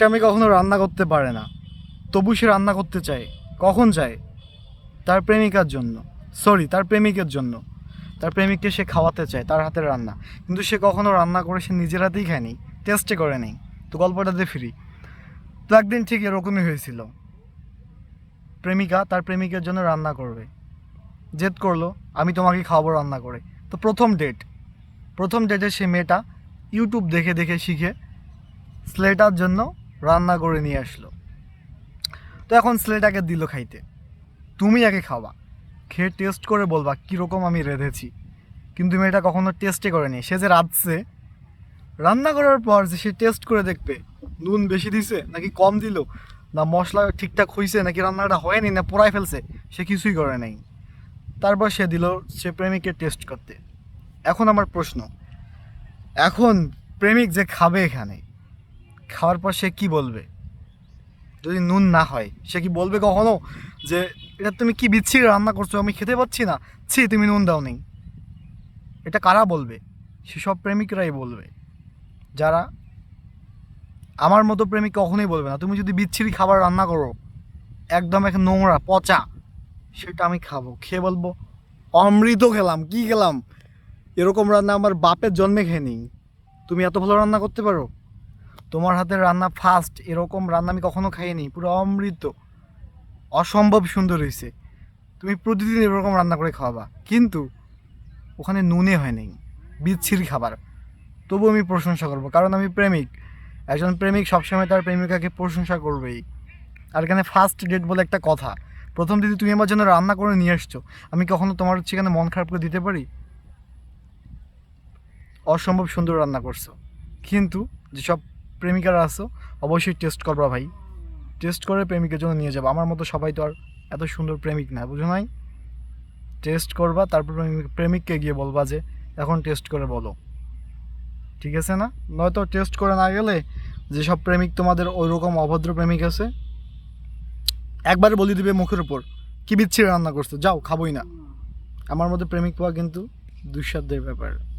মেয়ে কখনো রান্না করতে পারে না। তবু সে রান্না করতে চায়। কখন চায়? তার প্রেমিকার জন্য। সরি তার প্রেমিকের জন্য। তার প্রেমিককে সে খাওয়াতে চায়, তার হাতের রান্না। কিন্তু সে কখনো রান্না করে সে নিজের হাতেই খায়নি। টেস্টে করে নেই। তো গল্পটাতে ফিরি। তো একদিন ঠিক এরকমই হয়েছিল। প্রেমিকা তার প্রেমিকের জন্য রান্না করবে। জেদ করল, আমি তোমাকে খাওয়াবো রান্না করে। তো প্রথম ডেট প্রথম ডেটে সে মেয়েটা ইউটিউব দেখে দেখে শিখে স্লেটার জন্য রান্না করে নিয়ে আসলো। তো এখন স্লেটাকে দিল খাইতে। তুমি আগে খাওয়া। খেয়ে টেস্ট করে বলবা, কীরকম আমি রেঁধেছি। কিন্তু মেয়েটা কখনো টেস্টে করেনি। সে যে রাঁধছে, রান্না করার পর যে সে টেস্ট করে দেখবে, নুন বেশি দিছে নাকি কম দিল, না মশলা ঠিকঠাক হয়েছে নাকি রান্নাটা হয়নি না পোড়ায় ফেলছে, সে কিছুই করে নাই। তারপর সে দিল সে প্রেমিককে টেস্ট করতে। এখন আমার প্রশ্ন, এখন প্রেমিক যে খাবে এখানে খাওয়ার পর সে কি বলবে? যদি নুন না হয়, সে কি বলবে কখনো? যে, এটা তুমি কি বিচ্ছিরি রান্না করছ? আমি খেতে পাচ্ছি না। ছি, তুমি নুন দাও নেই। এটা কারা বলবে? সেসব প্রেমিকরাই বলবে। যারা আমার মতো প্রেমিক কখনোই বলবে না। তুমি যদি বিচ্ছিরি খাবার রান্না করো, একদম এক নোংরা, পচা, সেটা আমি খাব। খেয়ে বলব, অমৃত খেলাম, কি খেলাম? এরকম রান্না আমার বাপের জন্মে খেয়ে নিই। তুমি এত ভালো রান্না করতে পারো? তোমার হাতের রান্না ফার্স্ট এরকম রান্না আমি কখনো খাইনি। পুরো অমৃত। অসম্ভব সুন্দর হয়েছে তুমি প্রতিদিন এরকম রান্না করে খাওয়াবা। কিন্তু ওখানে নুনে হয় নাই। বিচ্ছিরি খাবার। তবু আমি প্রশংসা করব। কারণ আমি প্রেমিক। একজন প্রেমিক সবসময় তার প্রেমিকাকে প্রশংসা করবেই। আর এখানে ফার্স্ট ডেট বলে একটা কথা। প্রথম দিদি তুমি আমার জন্য রান্না করে নিয়ে এসছো আমি কখনো তোমার হচ্ছে এখানে মন খারাপ করে দিতে পারি? অসম্ভব সুন্দর রান্না করছ। কিন্তু যেসব প্রেমিকারা আছো, অবশ্যই টেস্ট করবা ভাই। টেস্ট করে প্রেমিকের জন্য নিয়ে যাব। আমার মতো সবাই তো আর এত সুন্দর প্রেমিক না, বুঝো নাই? টেস্ট করবা, তারপর প্রেমিক- প্রেমিককে গিয়ে বলবা যে, এখন টেস্ট করে বলো। ঠিক আছে না? নয়তো টেস্ট করে না গেলে যেসব প্রেমিক তোমাদের ওইরকম অভদ্র প্রেমিক আছে, একবারে বলে দিবে মুখের উপর, কি বিচ্ছিরি রান্না করছ? যাও, খাবোই না। আমার মধ্যে প্রেমিক পাওয়া কিন্তু দুঃসাধ্যের ব্যাপার।